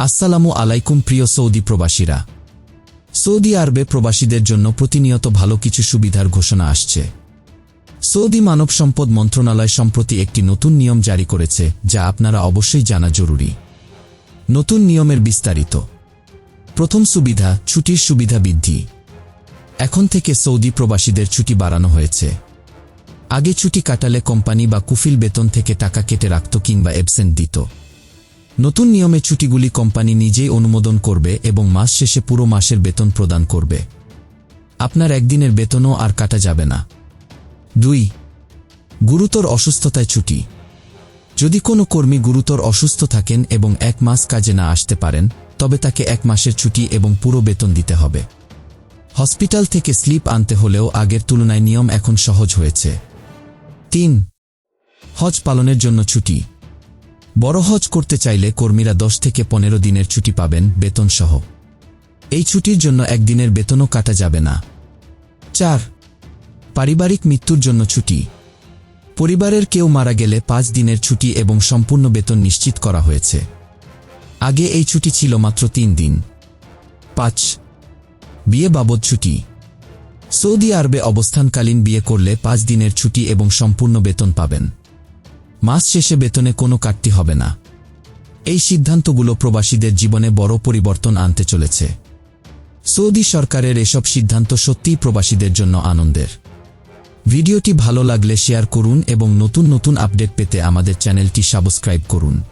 আসসালামু আলাইকুম প্রিয় সৌদি প্রবাসীরা। সৌদি আরবে প্রবাসীদের জন্য প্রতিনিয়ত ভালো কিছু সুবিধার ঘোষণা আসছে। সৌদি মানব সম্পদ মন্ত্রণালয় সম্প্রতি একটি নতুন নিয়ম জারি করেছে, যা আপনারা অবশ্যই জানা জরুরি। নতুন নিয়মের বিস্তারিত। প্রথম সুবিধা, ছুটির সুবিধা বৃদ্ধি। এখন থেকে সৌদি প্রবাসীদের ছুটি বাড়ানো হয়েছে। আগে ছুটি কাটালে কোম্পানি বা কুফিল বেতন থেকে টাকা কেটে রাখত কিংবা অ্যাবসেন্ট দিত। নতুন নিয়মে ছুটিগুলি কোম্পানি নিজেই অনুমোদন করবে এবং মাস শেষে পুরো মাসের বেতন প্রদান করবে। আপনার একদিনের বেতনও আর কাটা যাবে না। দুই, গুরুতর অসুস্থতায় ছুটি। যদি কোনো কর্মী গুরুতর অসুস্থ থাকেন এবং এক মাস কাজে না আসতে পারেন, তবে তাকে এক মাসের ছুটি এবং পুরো বেতন দিতে হবে। হসপিটাল থেকে স্লিপ আনতে হলেও আগের তুলনায় নিয়ম এখন সহজ হয়েছে। তিন, হজ পালনের জন্য ছুটি। বড় হজ করতে চাইলে কর্মীরা দশ থেকে পনেরো দিনের ছুটি পাবেন বেতন সহ এই ছুটির জন্য একদিনের বেতনও কাটা যাবে না। চার, পারিবারিক মৃত্যুর জন্য ছুটি। পরিবারের কেউ মারা গেলে পাঁচ দিনের ছুটি এবং সম্পূর্ণ বেতন নিশ্চিত করা হয়েছে। আগে এই ছুটি ছিল মাত্র তিন দিন। পাঁচ, বিয়ে বাবদ ছুটি। সৌদি আরবে অবস্থানকালীন বিয়ে করলে পাঁচ দিনের ছুটি এবং সম্পূর্ণ বেতন পাবেন। মাস শেষে বেতনে কোনো কাটতি হবে না। এই সিদ্ধান্তগুলো প্রবাসীদের জীবনে বড় পরিবর্তন আনতে চলেছে। সৌদি সরকারের এসব সিদ্ধান্ত সত্যিই প্রবাসীদের জন্য আনন্দের। ভিডিওটি ভালো লাগলে শেয়ার করুন এবং নতুন নতুন আপডেট পেতে আমাদের চ্যানেলটি সাবস্ক্রাইব করুন।